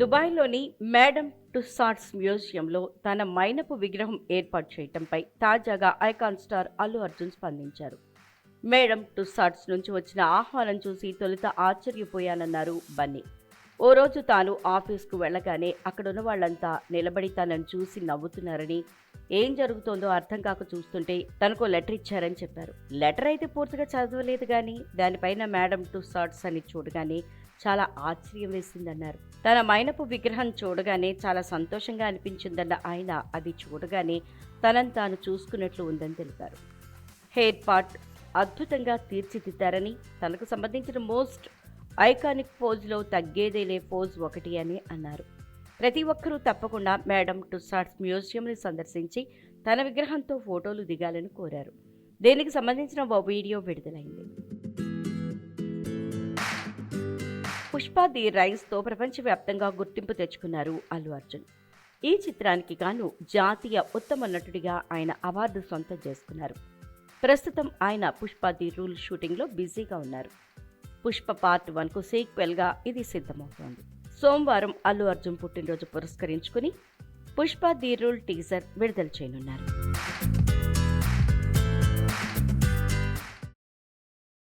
దుబాయ్లోని madam Tussauds మ్యూజియంలో తన మైనపు విగ్రహం ఏర్పాటు చేయటంపై తాజాగా ఐకాన్ స్టార్ అల్లు అర్జున్ స్పందించారు. మేడం టుస్సాడ్స్ నుంచి వచ్చిన ఆహ్వానం చూసి తొలుత ఆశ్చర్యపోయానన్నారు బన్నీ. ఓ రోజు తాను ఆఫీస్కు వెళ్ళగానే అక్కడున్న వాళ్ళంతా నిలబడి తనను చూసి నవ్వుతున్నారని ఏం జరుగుతోందో అర్థం కాక చూస్తుంటే తనకు లెటర్ ఇచ్చారని చెప్పారు. లెటర్ అయితే పూర్తిగా చదవలేదు కానీ దానిపైన మేడం టు సార్ట్స్ అని చూడగానే చాలా ఆశ్చర్యం వేసిందన్నారు. తన మైనపు విగ్రహం చూడగానే చాలా సంతోషంగా అనిపించిందన్న ఆయన అది చూడగానే తనను తాను చూసుకున్నట్లు ఉందని తెలిపారు. హెయిర్ పార్ట్ అద్భుతంగా తీర్చిదిద్దారని తనకు సంబంధించిన మోస్ట్ ఐకానిక్ పోజ్లో తగ్గేదేలే పోజ్ ఒకటి అని అన్నారు. ప్రతి ఒక్కరూ తప్పకుండా మేడం టుసార్ట్స్ మ్యూజియంని సందర్శించి తన విగ్రహంతో ఫోటోలు దిగాలని కోరారు. దీనికి సంబంధించిన ఓ వీడియో విడుదలైంది. పుష్ప ది రైస్తో ప్రపంచవ్యాప్తంగా గుర్తింపు తెచ్చుకున్నారు అల్లు అర్జున్. ఈ చిత్రానికి గాను జాతీయ ఉత్తమ నటుడిగా ఆయన అవార్డు సొంతం చేసుకున్నారు. ప్రస్తుతం ఆయన పుష్ప ది రూల్ షూటింగ్లో బిజీగా ఉన్నారు. పుష్ప పార్ట్ వన్కు సీక్వెల్గా ఇది సిద్ధమవుతోంది. సోమవారం అల్లు అర్జున్ పుట్టినరోజు పురస్కరించుకుని పుష్ప ది రూల్ టీజర్ విడుదల చేయనున్నారు.